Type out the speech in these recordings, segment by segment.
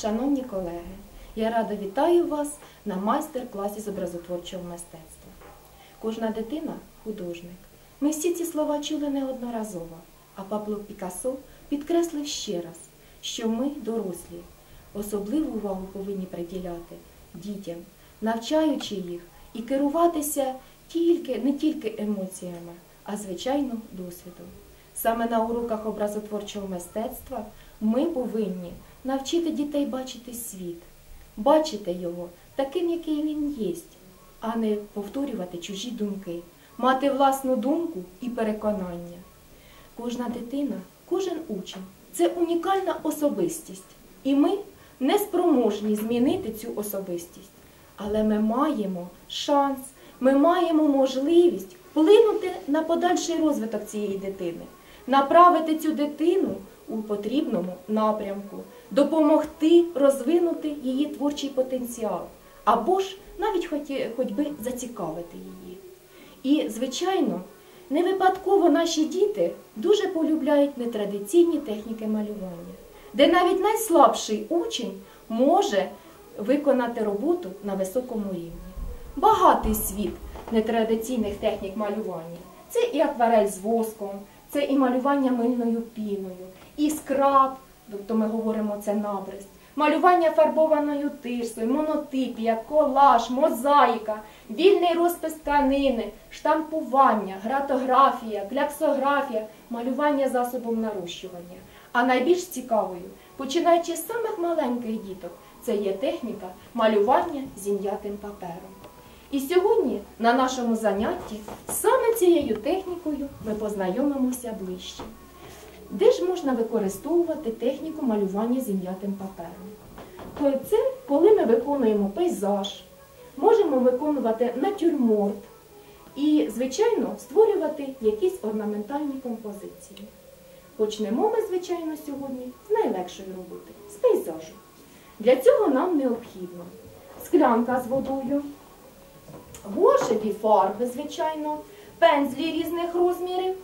Шановні колеги! Я рада вітаю вас на майстер-класі з образотворчого мистецтва. Кожна дитина художник. Ми всі ці слова чули неодноразово, а Пабло Пікассо підкреслив ще раз, що ми, дорослі, особливу увагу повинні приділяти дітям, навчаючи їх і керуватися тільки, не тільки емоціями, а звичайно досвідом. Саме на уроках образотворчого мистецтва ми повинні навчити дітей бачити світ, бачити його таким, який він є, а не повторювати чужі думки, мати власну думку і переконання. Кожна дитина, кожен учень це унікальна особистість, і ми не спроможні змінити цю особистість. Але ми маємо шанс, ми маємо можливість вплинути на подальший розвиток цієї дитини, направити цю дитину у потрібному напрямку, допомогти розвинути її творчий потенціал, або ж навіть хоч, би зацікавити її. І, звичайно, не випадково наші діти дуже полюбляють нетрадиційні техніки малювання, де навіть найслабший учень може виконати роботу на високому рівні. Багатий світ нетрадиційних технік малювання. Це і акварель з воском, це і малювання мильною піною, і скраб, тобто ми говоримо це набрист, малювання фарбованою тирсою, монотипія, колаж, мозаїка, вільний розпис тканини, штампування, гратографія, кляксографія, малювання засобом нарощування. А найбільш цікавою, починаючи з самих маленьких діток, це є техніка малювання зім'ятим папером. І сьогодні на нашому занятті саме цією технікою ми познайомимося ближче. Де ж можна використовувати техніку малювання зім'ятим папером? Це коли ми виконуємо пейзаж, можемо виконувати натюрморт і, звичайно, створювати якісь орнаментальні композиції. Почнемо ми, звичайно, сьогодні з найлегшої роботи з пейзажу. Для цього нам необхідно склянка з водою, гошеві фарби, звичайно, пензлі різних розмірів,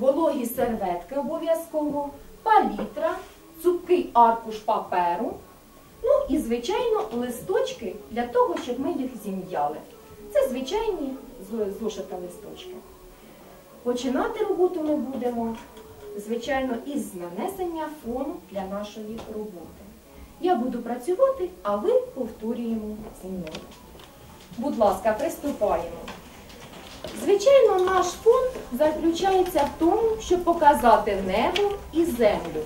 вологі серветки обов'язково, палітра, цупкий аркуш паперу, ну і, звичайно, листочки для того, щоб ми їх зім'яли. Це звичайні зошита листочки. Починати роботу ми будемо, звичайно, із нанесення фону для нашої роботи. Я буду працювати, а ви повторюємо зі мною. Будь ласка, приступаємо. Звичайно, наш фон заключається в тому, щоб показати небо і землю.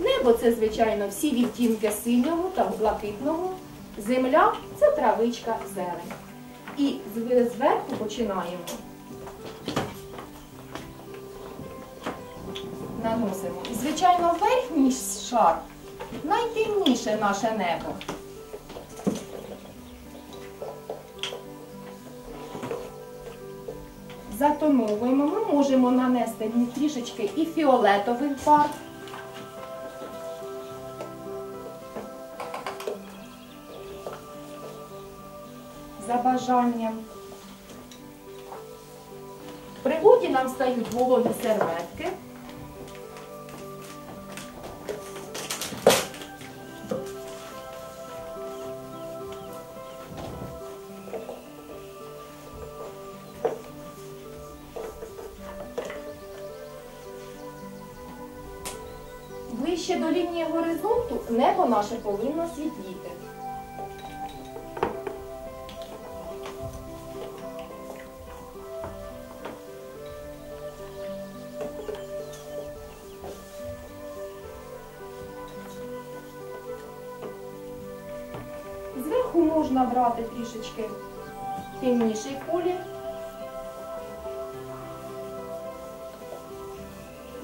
Небо це, звичайно, всі відтінки синього та блакитного. Земля це травичка зелень. І зверху починаємо. Наносимо. І, звичайно, верхній шар найтемніше наше небо. Затоновуємо, ми можемо нанести трішечки і фіолетовий фарб. За бажанням. В пригоді нам стають вологі серветки. Наше повинно світліти.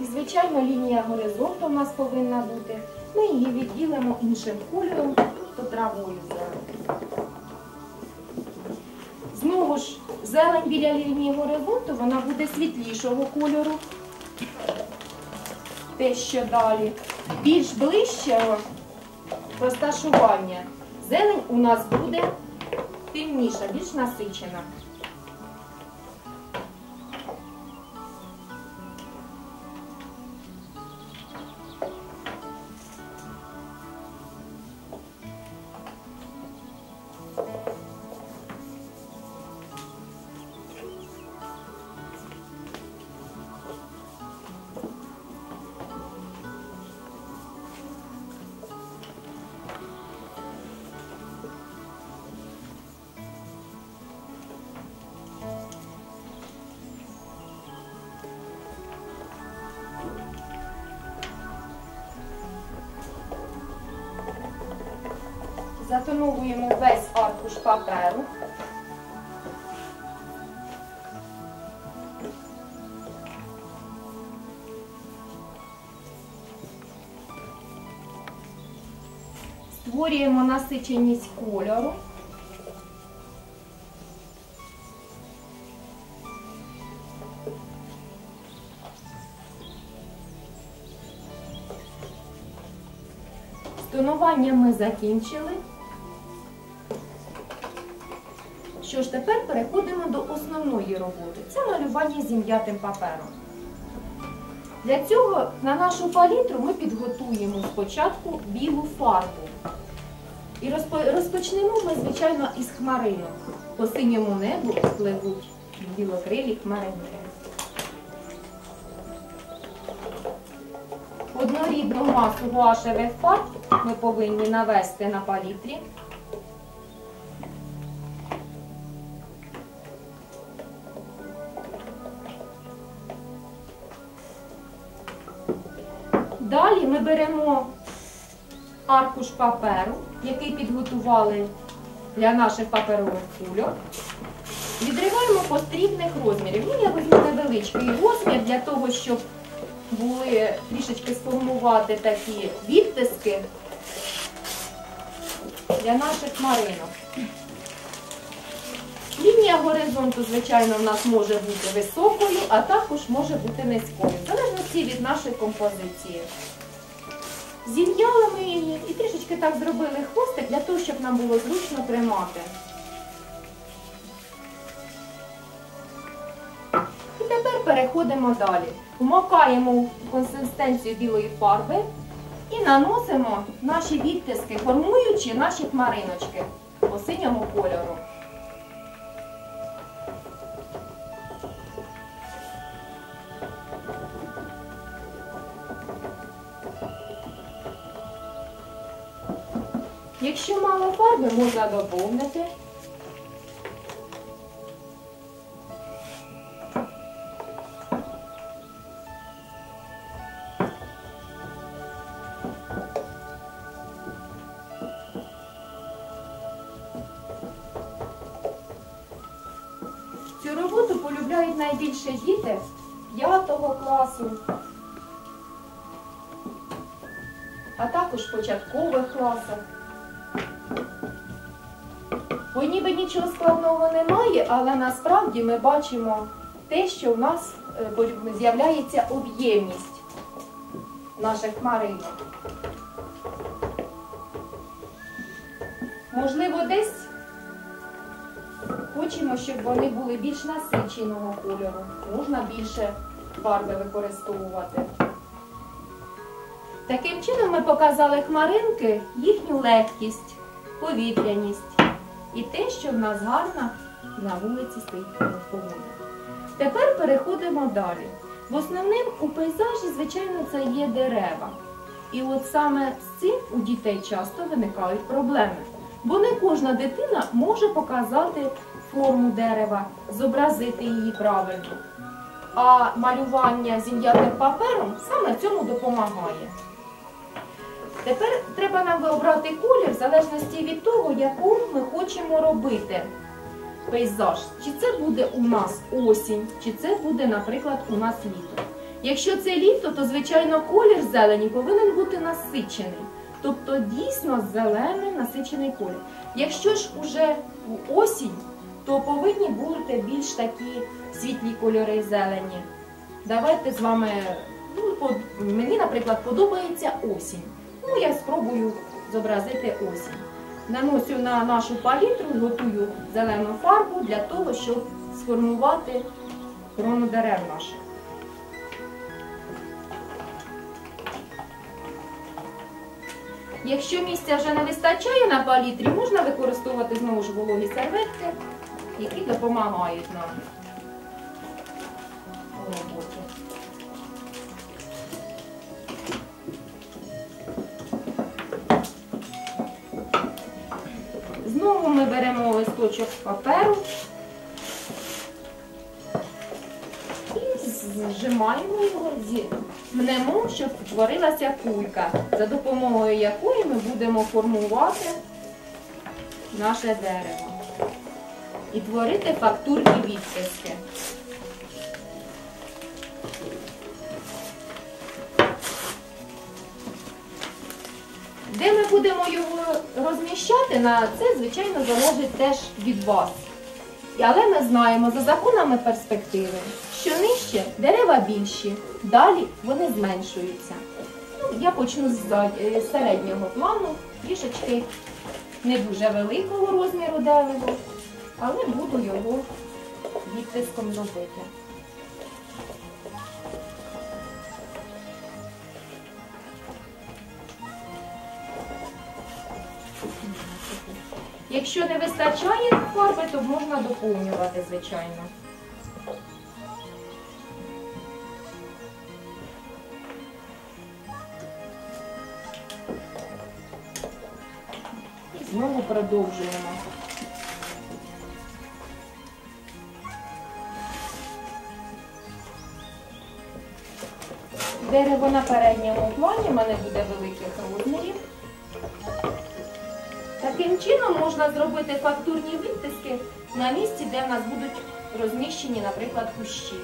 І, звичайно, лінія горизонту у нас повинна бути. Ми її відділимо іншим кольором, тобто травою зелень. Знову ж, зелень біля лінії горизонту, вона буде світлішого кольору. Те, що далі. Більш ближчого розташування. Зелень у нас буде темніша, більш насичена. Затоновуємо весь аркуш паперу. Створюємо насиченість кольору. З тонуванням ми закінчили. Що ж, тепер переходимо до основної роботи. Це малювання зім'ятим папером. Для цього на нашу палітру ми підготуємо спочатку білу фарбу. І розпочнемо ми, звичайно, із хмаринок. По синьому небу пливуть білокрилі хмаринки. Однорідну масу гуашевих фарб ми повинні навести на палітрі. Беремо аркуш паперу, який підготували для наших паперових кульок. Відриваємо потрібних розмірів. Ну, я візьму невеличкий розмір для того, щоб були трішечки сформувати такі відтиски для наших маринок. Лінія горизонту, звичайно, в нас може бути високою, а також може бути низькою, в залежності від нашої композиції. Зім'яли ми її і трішечки так зробили хвостик для того, щоб нам було зручно тримати. І тепер переходимо далі. Вмокаємо консистенцію білої фарби і наносимо наші відтиски, формуючи наші хмариночки по синьому кольору. Якщо мало фарби, можна доповнити. Складного немає, але насправді ми бачимо те, що в нас е, з'являється об'ємність наших хмаринок. Можливо, десь хочемо, щоб вони були більш насиченого кольору. Можна більше фарби використовувати. Таким чином ми показали хмаринки, їхню легкість, повітряність і те, що в нас гарна на вулиці стоїть погода. Тепер переходимо далі. Бо основним у пейзажі, звичайно, це є дерева. І от саме з цим у дітей часто виникають проблеми. Бо не кожна дитина може показати форму дерева, зобразити її правильно. А малювання зім'ятим папером саме цьому допомагає. Тепер треба нам обрати колір в залежності від того, яку ми хочемо робити пейзаж. Чи це буде у нас осінь, чи це буде, наприклад, у нас літо. Якщо це літо, то звичайно колір зелені повинен бути насичений. Тобто дійсно зелений насичений колір. Якщо ж уже осінь, то повинні бути більш такі світлі кольори зелені. Давайте з вами, ну, мені, наприклад, подобається осінь. Ну, я спробую зобразити осінь. Наносю на нашу палітру, готую зелену фарбу для того, щоб сформувати крону дерев наших. Якщо місця вже не вистачає на палітрі, можна використовувати знову ж вологі серветки, які допомагають нам у роботі. Ми беремо листочок паперу і зжимаємо його, мнемо, щоб утворилася кулька, за допомогою якої ми будемо формувати наше дерево і творити фактурні відтиски. Де ми будемо його розміщати, на це, звичайно, залежить теж від вас. Але ми знаємо за законами перспективи, що нижче дерева більші, далі вони зменшуються. Ну, я почну з е, середнього плану, трішечки не дуже великого розміру дерева, але буду його відтиском робити. Якщо не вистачає фарби, то можна доповнювати, звичайно. І знову продовжуємо. Дерево на передньому плані в мене буде Таким чином можна зробити фактурні відтиски на місці, де в нас будуть розміщені, наприклад, кущі.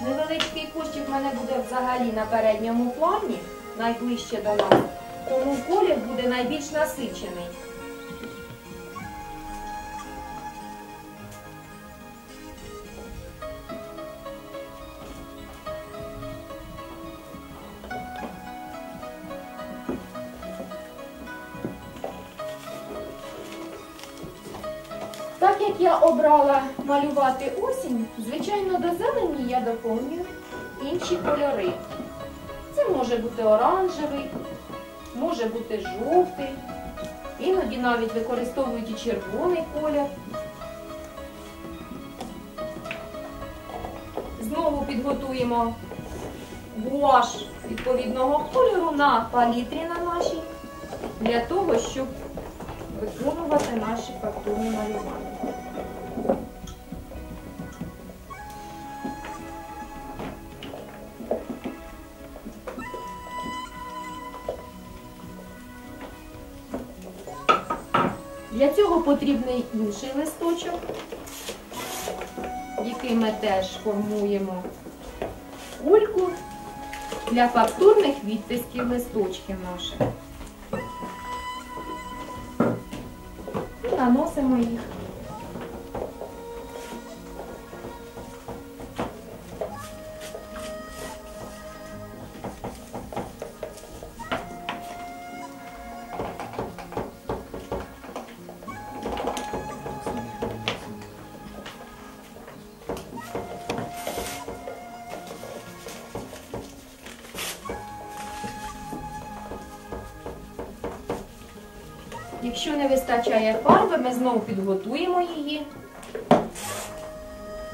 Невеличкий кущик в мене буде взагалі на передньому плані, найближче до нас, тому колір буде найбільш насичений. Обрала малювати осінь, звичайно, до зелені я доповнюю інші кольори. Це може бути оранжевий, може бути жовтий, іноді навіть використовують і червоний колір. Знову підготуємо гуаш відповідного кольору на палітрі на нашій, для того, щоб виконувати наші фактурні малювання. Потрібний інший листочок, який ми теж формуємо кульку для фактурних відтисків листочків наших. І наносимо їх. Якщо не вистачає фарби, ми знову підготуємо її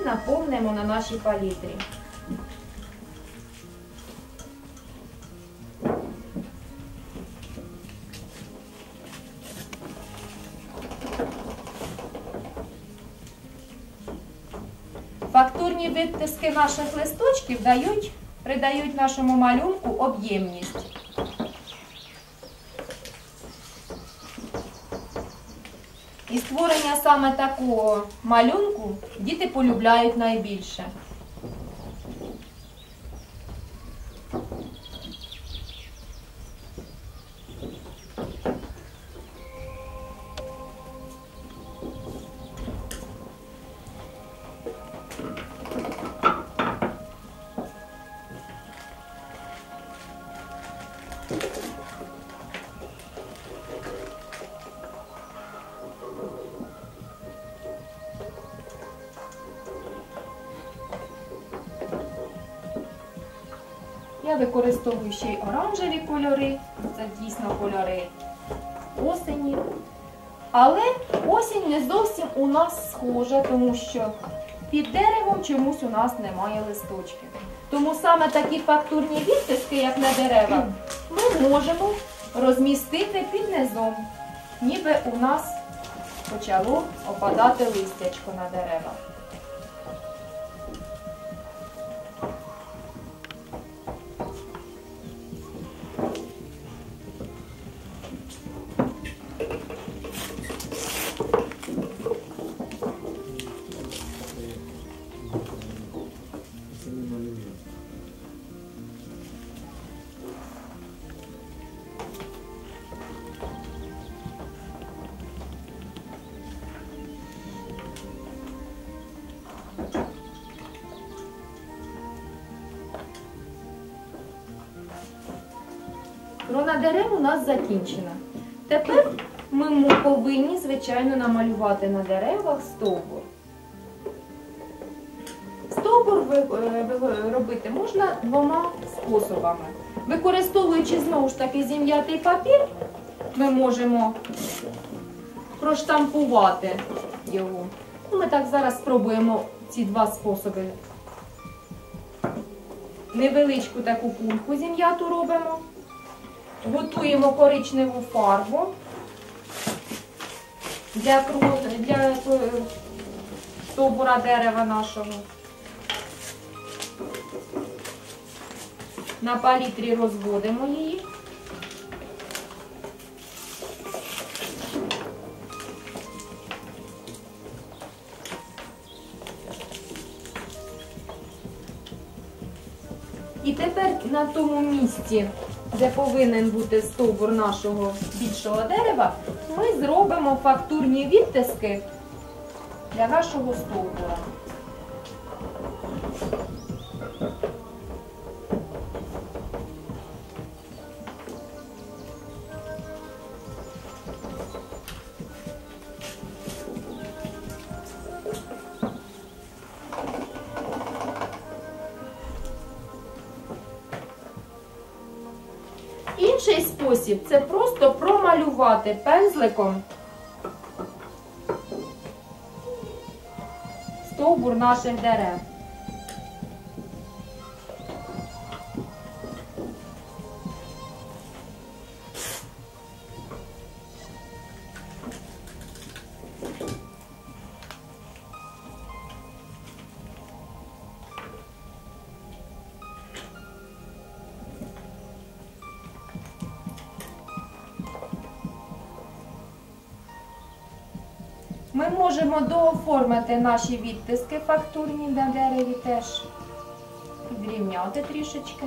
наповнимо на нашій палітрі. Фактурні відтиски наших листочків дають, придають нашому малюнку об'ємність. І створення саме такого малюнку діти полюбляють найбільше. Використовую ще й оранжеві кольори, це дійсно кольори осені. Але осінь не зовсім у нас схожа, тому що під деревом чомусь у нас немає листочків. Тому саме такі фактурні відтиски, як на деревах, ми можемо розмістити під низом, ніби у нас почало опадати листячко на деревах. Частина дерев у нас закінчена. Тепер ми повинні, звичайно, намалювати на деревах стовбур. Стовбур е, робити можна двома способами. Використовуючи знову ж таки зім'ятий папір, ми можемо проштампувати його. Ну, Ми так зараз спробуємо ці два способи. Невеличку таку кульку зім'яту робимо. Готуємо коричневу фарбу для, для е, стовбура дерева нашого. На палітрі розводимо її. І тепер на тому місці, де повинен бути стовбур нашого більшого дерева, ми зробимо фактурні відтиски для нашого стовбура. Промалювати пензликом стовбур наших дерев. Можемо дооформити наші відтиски фактурні на дереві теж. Підрівняти трішечки.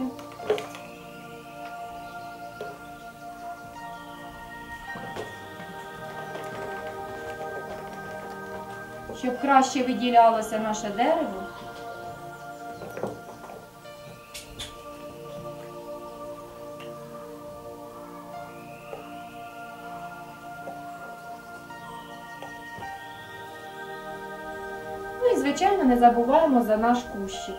Щоб краще виділялося наше дерево. Звичайно, не забуваємо за наш кущик.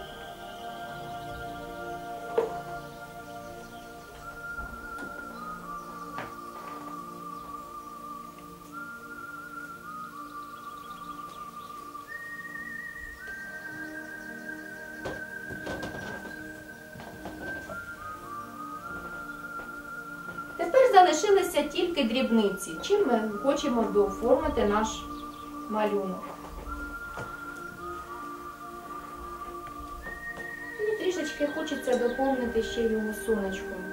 Тепер залишилися тільки дрібниці, чим ми хочемо дооформити наш малюнок. Хочеться доповнити ще його сонечком.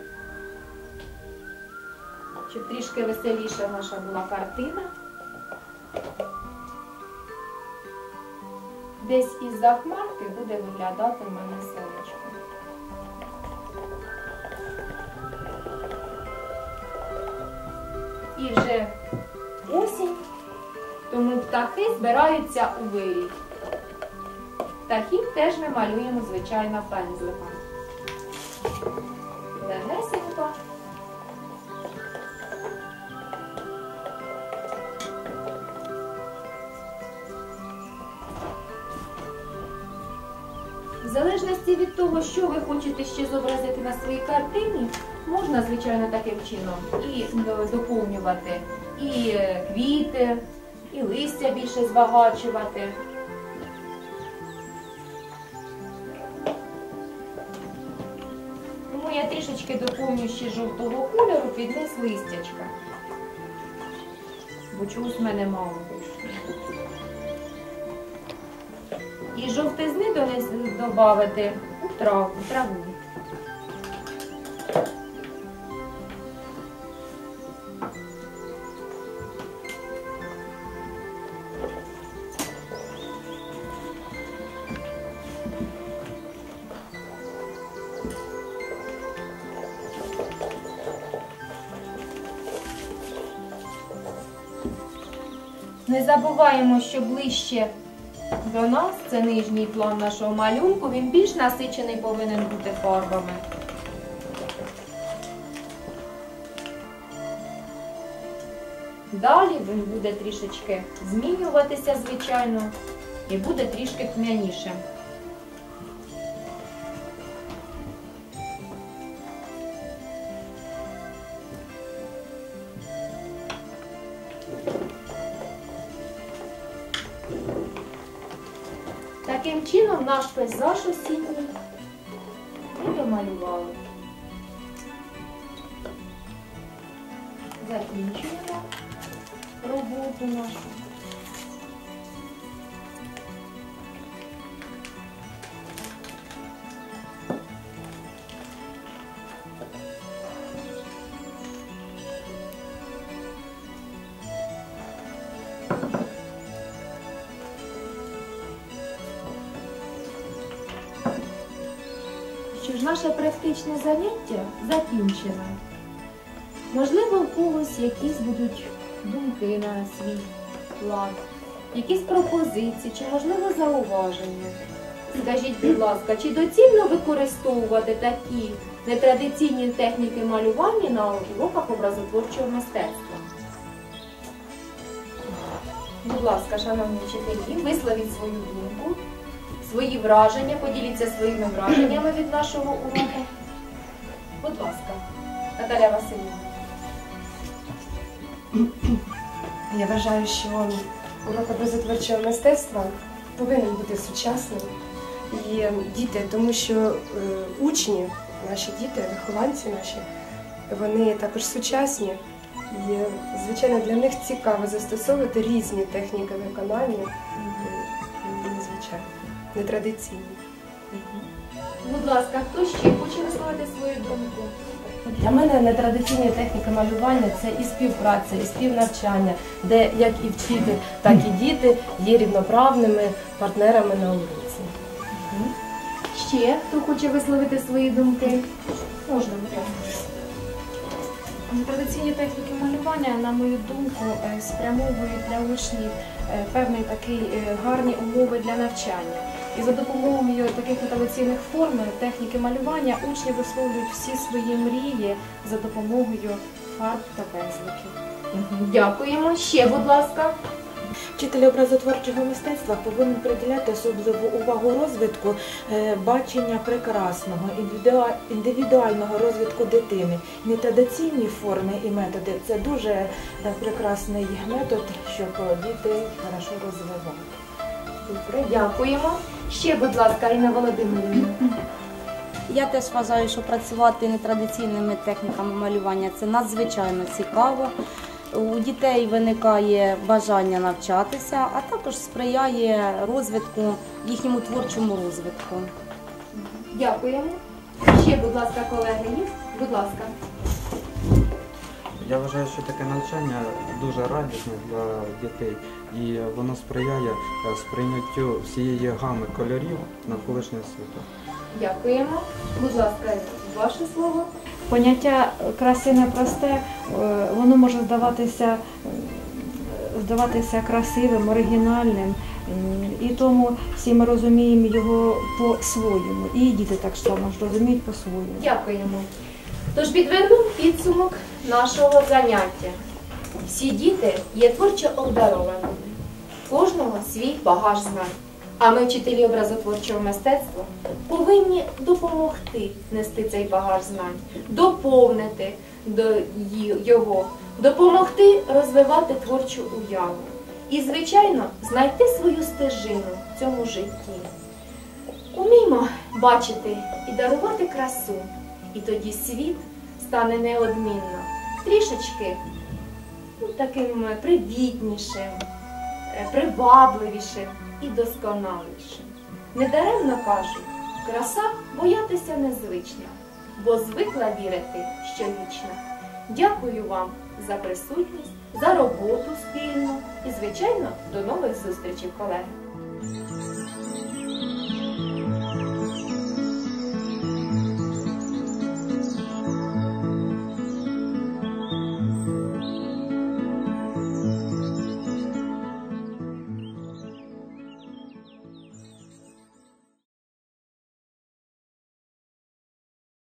Щоб трішки веселіша наша була картина. Десь із-за хмарки буде виглядати в мене сонечко. І вже осінь, тому птахи збираються у вирій. Птахів теж ми малюємо, звичайно, пензликом. Того, що ви хочете ще зобразити на своїй картині, можна, звичайно, таким чином і е, доповнювати і е, квіти, і листя більше збагачувати. Тому я трішечки доповню ще жовтого кольору під низ листячка. Бо чогось в мене мало. І жовтизни додати траву. траву. Не забуваємо, що ближче для нас, це нижній план нашого малюнку, він більш насичений повинен бути фарбами. Далі він буде трішечки змінюватися, звичайно, і буде трішки тм'янішим. за 6 наше практичне заняття закінчено. Можливо, у когось якісь будуть думки на свій лад, якісь пропозиції, чи, можливо, зауваження. Скажіть, будь ласка, чи доцільно використовувати такі нетрадиційні техніки малювання на уроках образотворчого мистецтва? Будь ласка, шановні вчителі, висловіть свою думку, свої враження, поділіться своїми враженнями від нашого уроку. Будь ласка, Наталя Васильівна. Я вважаю, що урок образотворчого мистецтва повинен бути сучасним. І діти, тому що е, учні, наші діти, вихованці наші, вони також сучасні. І, звичайно, для них цікаво застосовувати різні техніки виконання, е, незвичайні, нетрадиційні. Будь ласка, хто ще хоче висловити свою думку? Для мене нетрадиційні техніки малювання це і співпраця, і співнавчання, де як і вчитель, так і діти є рівноправними партнерами на уроці. Ще хто хоче висловити свої думки? Можна, будь ласка. Традиційні техніки малювання, на мою думку, е, спрямовують для учнів е, певні такі е, гарні умови для навчання. І за допомогою таких нетрадиційних форм техніки малювання учні висловлюють всі свої мрії за допомогою фарб та пензликів. Дякуємо. Ще, будь ласка. Вчителі образотворчого мистецтва повинні приділяти особливу увагу розвитку е, бачення прекрасного, індивідуального розвитку дитини. Нетрадиційні форми і методи це дуже е, прекрасний метод, щоб діти хорошо розвивали. Добре, дякуємо. Ще, будь ласка, Інна Володимирівна. Я теж вважаю, що працювати нетрадиційними техніками малювання це надзвичайно цікаво. У дітей виникає бажання навчатися, а також сприяє розвитку, їхньому творчому розвитку. Дякуємо. Ще, будь ласка, колеги? Будь ласка. Я вважаю, що таке навчання дуже радісне для дітей і воно сприяє е, сприйняттю всієї гами кольорів навколишнього світу. Дякуємо. Будь ласка, ваше слово. Поняття краси непросте, е, воно може здаватися, е, здаватися красивим, оригінальним. І тому всі ми розуміємо його по-своєму. І діти так само ж розуміють по-своєму. Дякуємо. Тож підведу підсумок нашого заняття. Всі діти є творчо обдарованими. Кожного свій багаж знань. А ми, вчителі образотворчого мистецтва, повинні допомогти нести цей багаж знань, доповнити до його, допомогти розвивати творчу уяву. І, звичайно, знайти свою стежину в цьому житті. Уміймо бачити і дарувати красу, і тоді світ стане неодмінно, трішечки таким привітнішим, е, привабливішим і досконалішим. Недаремно кажуть, краса боятися незвична, бо звикла вірити, що вічна. Дякую вам за присутність, за роботу спільну і, звичайно, до нових зустрічей, колеги.